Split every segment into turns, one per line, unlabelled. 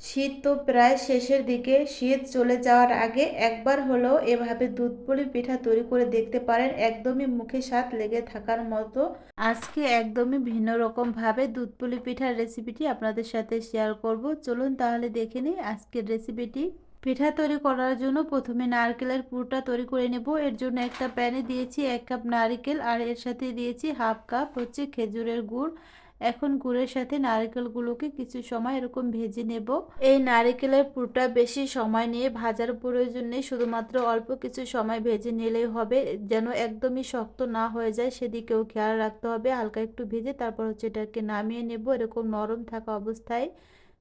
শীত তো প্রায় শেষের দিকে। শীত চলে যাওয়ার আগে একবার হলেও এভাবে দুধ পুলি পিঠা তৈরি করে দেখতে পারেন। একদমই মুখে স্বাদ লেগে থাকার মতো। আজকে একদমই ভিন্ন রকম ভাবে দুধ পুলি পিঠার রেসিপিটি আপনাদের সাথে শেয়ার করব। চলুন তাহলে দেখে নিই আজকের রেসিপিটি। পিঠা তৈরি করার জন্য প্রথমে নারকেলের পুরটা তৈরি করে নেব। এর জন্য একটা প্যানে দিয়েছি এক কাপ নারকেল আর এর সাথে দিয়েছি হাফ কাপ হচ্ছে খেজুরের গুড়। এখন গুড়ের সাথে নারকেলগুলোকে কিছু সময় এরকম ভেজে নেব। এই নারকেলের পুরটা বেশি সময় নিয়ে ভাজার প্রয়োজন নেই শুধুমাত্র অল্প কিছু সময় ভেজে নিলেই হবে, যেন একদমই শক্ত না হয়ে যায়। সেদিকেও খেয়াল রাখতে হবে, হালকা একটু ভেজে তারপর হচ্ছে এটাকে নামিয়ে নেব। এরকম নরম থাকা অবস্থায়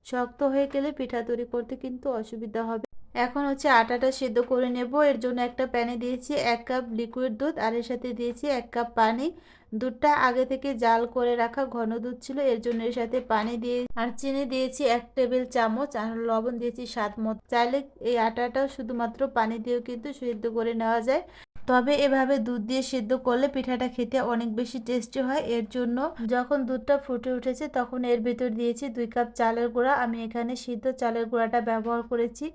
শক্ত হয়ে গেলে পিঠা তৈরি করতে কিন্তু অসুবিধা হবে। এখন হচ্ছে আটাটা সেদ্ধ করে নেব। এর জন্য একটা প্যানে দিয়েছি এক কাপ লিকুইড দুধ আর এর সাথে দিয়েছি এক কাপ পানি। দুধটা আগে থেকে জাল করে রাখা ঘন দুধ ছিল, এর জন্য এর সাথে পানি দিয়ে আর চিনি দিয়েছি এক টেবিল চামচ আর লবণ দিয়েছি স্বাদ মতো। চাইলে এই আটাটা শুধুমাত্র পানি দিয়েও কিন্তু সিদ্ধ করে নেওয়া যায়। তবে এভাবে দুধ দিয়ে সিদ্ধ করলে পিঠাটা খেতে অনেক বেশি টেস্টি হয়। এর জন্য যখন দুধটা ফুটে উঠেছে তখন এর ভেতর দিয়েছি দুই কাপ চালের গুঁড়া। আমি এখানে সিদ্ধ চালের গুঁড়াটা ব্যবহার করেছি।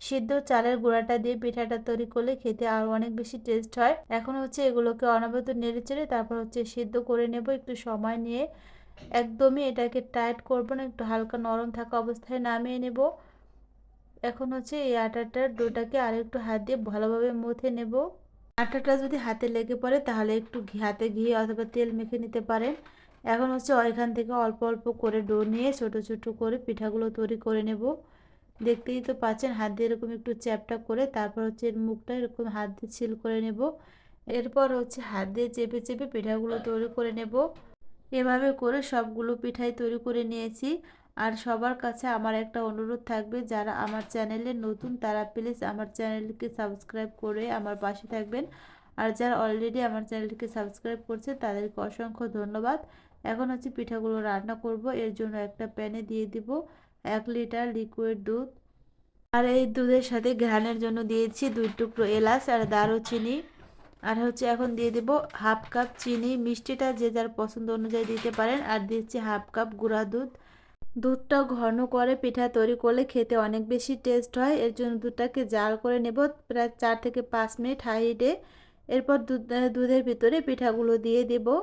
সিদ্ধ চালের গুঁড়াটা দিয়ে পিঠাটা তৈরি করলে খেতে আরও অনেক বেশি টেস্ট হয়। এখন হচ্ছে এগুলোকে অনবরত নেড়ে চেড়ে তারপর হচ্ছে সিদ্ধ করে নেব একটু সময় নিয়ে। একদমই এটাকে টাইট করব না, একটু হালকা নরম থাকা অবস্থায় নামিয়ে নেব। এখন হচ্ছে এই আটাটার ডোটাকে আর একটু হাত দিয়ে ভালোভাবে মথে নেব। আটাটা যদি হাতে লেগে পড়ে তাহলে একটু হাতে ঘি অথবা তেল মেখে নিতে পারেন। এখন হচ্ছে ওইখান থেকে অল্প অল্প করে ডো নিয়ে ছোট ছোট করে পিঠাগুলো তৈরি করে নেব। দেখতেই তো পাচ্ছেন, হাত দিয়ে এরকম একটু চ্যাপটা করে তারপর হচ্ছে এর মুখটা এরকম হাত দিয়ে ছিল করে নেব। এরপর হচ্ছে হাত দিয়ে চেপে চেপে পিঠাগুলো তৈরি করে নেব। এভাবে করে সবগুলো পিঠাই তৈরি করে নিয়েছি। আর সবার কাছে আমার একটা অনুরোধ থাকবে, যারা আমার চ্যানেলে নতুন তারা প্লিজ আমার চ্যানেলকে সাবস্ক্রাইব করে আমার পাশে থাকবেন। আর যারা অলরেডি আমার চ্যানেলটিকে সাবস্ক্রাইব করছে, তাদেরকে অসংখ্য ধন্যবাদ। এখন হচ্ছে পিঠাগুলো রান্না করব, এর জন্য একটা প্যানে দিয়ে দিব। এক লিটার লিকুইড দুধ আর এই দুধের সাথে ঘ্রাণের জন্য দিয়েছি দুই টুকরো এলাচ আর দারুচিনি। আর হচ্ছে এখন দিয়ে দেব হাফ কাপ চিনি। মিষ্টিটা যে যার পছন্দ অনুযায়ী দিতে পারেন। আর দিচ্ছি হাফ কাপ গুঁড়া দুধ। দুধটা ঘন করে পিঠা তৈরি করলে খেতে অনেক বেশি টেস্ট হয়। এর জন্য দুধটাকে জাল করে নেব প্রায় চার থেকে পাঁচ মিনিট হাই হিটে। এরপর দুধ, দুধের ভিতরে পিঠাগুলো দিয়ে দেবো।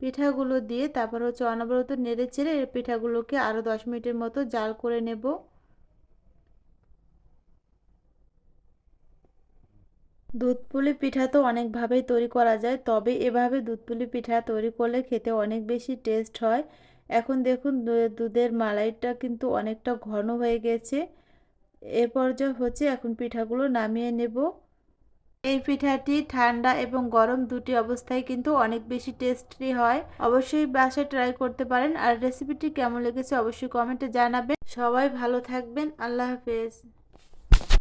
পিঠাগুলো দিয়ে তারপর হচ্ছে অনবরত নেড়ে ছেড়ে পিঠাগুলোকে আরও দশ মিনিটের মতো জাল করে নেব। দুধ পুলি পিঠা তো অনেকভাবেই তৈরি করা যায়, তবে এভাবে দুধ পুলি পিঠা তৈরি করলে খেতে অনেক বেশি টেস্ট হয়। এখন দেখুন দুধের মালাইটা কিন্তু অনেকটা ঘন হয়ে গেছে। এরপর যে হচ্ছে এখন পিঠাগুলো নামিয়ে নেব। এই পিঠাটি ঠান্ডা এবং গরম দুটি অবস্থায় কিন্তু অনেক বেশি টেস্টি হয়। অবশ্যই বাসায় ট্রাই করতে পারেন। আর রেসিপিটি কেমন লেগেছে অবশ্যই কমেন্টে জানাবেন। সবাই ভালো থাকবেন। আল্লাহ হাফেজ।